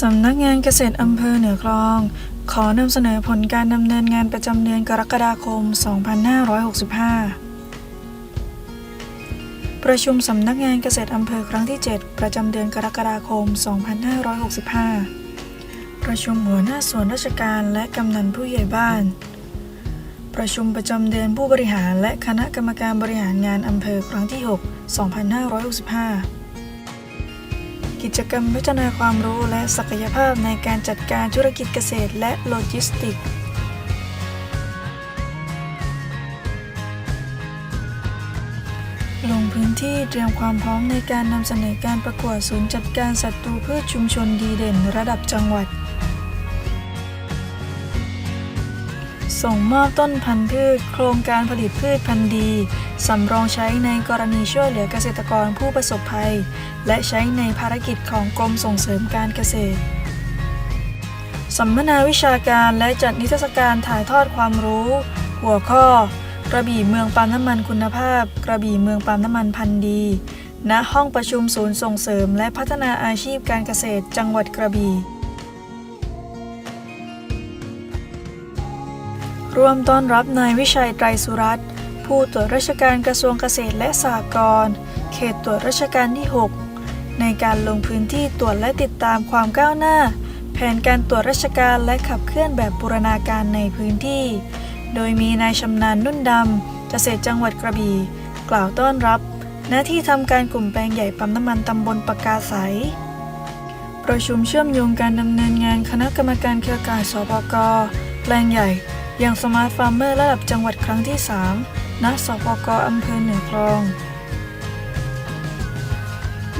สำนักงานเกษตรอำเภอเหนือคลอง ขอนำเสนอผลการดำเนินงานประจำเดือนกรกฎาคม 2565 ประชุมสำนักงานเกษตรอำเภอครั้งที่ 7 ประจำเดือนกรกฎาคม 2565 ประชุมหัวหน้าส่วนราชการและกำนันผู้ใหญ่บ้าน ประชุมประจำเดือนผู้บริหารและคณะกรรมการบริหารงานอำเภอครั้งที่ 6 2565 กิจกรรมพัฒนาความรู้และศักยภาพในการจัดการธุรกิจเกษตรและโลจิสติกส์ลงพื้นที่เตรียมความพร้อมในการนำเสนอการประกวดศูนย์จัดการศัตรูพืชชุมชนดีเด่นระดับจังหวัด ส่งมอบต้นพันธุ์พืช โครงการผลิตพืชพันธุ์ดี สำรองใช้ในกรณีช่วยเหลือเกษตรกรผู้ประสบภัย และใช้ในภารกิจของกรมส่งเสริมการเกษตร สัมมนาวิชาการและจัดนิทรรศการถ่ายทอดความรู้ หัวข้อ กระบี่เมืองปาล์มน้ำมันคุณภาพ กระบี่เมืองปาล์มน้ำมันพันธุ์ดี ณห้องประชุมศูนย์ส่งเสริม และพัฒนาอาชีพการเกษตร จังหวัดกระบี่ ร่วมต้อนรับนายวิชัยไตรสุรัตน์ผู้ตรวจราชการกระทรวงเกษตรและสหกรณ์เขตตรวจราชการที่ 6 ในการลงพื้นที่ตรวจและติดตามความก้าวหน้า แผนการตรวจราชการและขับเคลื่อนแบบบูรณาการในพื้นที่ โดยมีนายชำนาญนุ่นดำเกษตรจังหวัดกระบี่ กล่าวต้อนรับ หน้าที่ทำการกลุ่มแปลงใหญ่ปั๊มน้ำมันตำบลปากกาใสประชุมเชื่อมโยงการดำเนินงานคณะกรรมการเครือข่ายสปกแปลงใหญ่ อย่างสมาร์ทฟาร์มเมอร์ระดับจังหวัดครั้งที่ 3 ณสปกอำเภอเหนือคลอง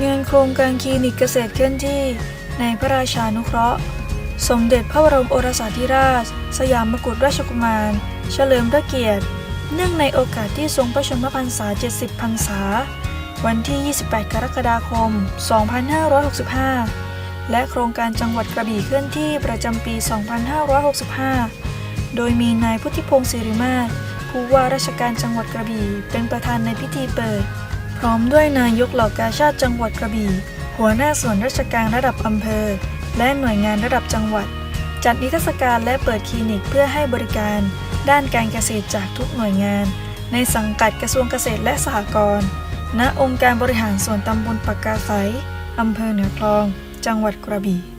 งานโครงการคลินิกเกษตรเคลื่อนที่ ในพระราชานุเคราะห์ สมเด็จพระบรมโอรสาธิราช สยามกุฎราชกุมาร เฉลิมพระเกียรติ เนื่องในโอกาสที่ทรงพระชนมพรรษา 70 พรรษา วันที่ 28 กรกฎาคม 2565และโครงการจังหวัดกระบี่เคลื่อนที่ประจำปี 2565 โดยมีนายพุทธิพงศ์สิริมาศผู้ว่าราชการจังหวัดกระบี่เป็นประธานในพิธีเปิด พร้อมด้วยนายกเหล่ากาชาติจังหวัดกระบี่ หัวหน้าส่วนราชการระดับอำเภอ และหน่วยงานระดับจังหวัด จัดนิทรรศการและเปิดคลินิกเพื่อให้บริการ ด้านการเกษตรจากทุกหน่วยงาน ในสังกัดกระทรวงเกษตรและสหกรณ์ณองค์การบริหารส่วนตำบลปากกาไสอำเภอเหนือคลอง จังหวัดกระบี่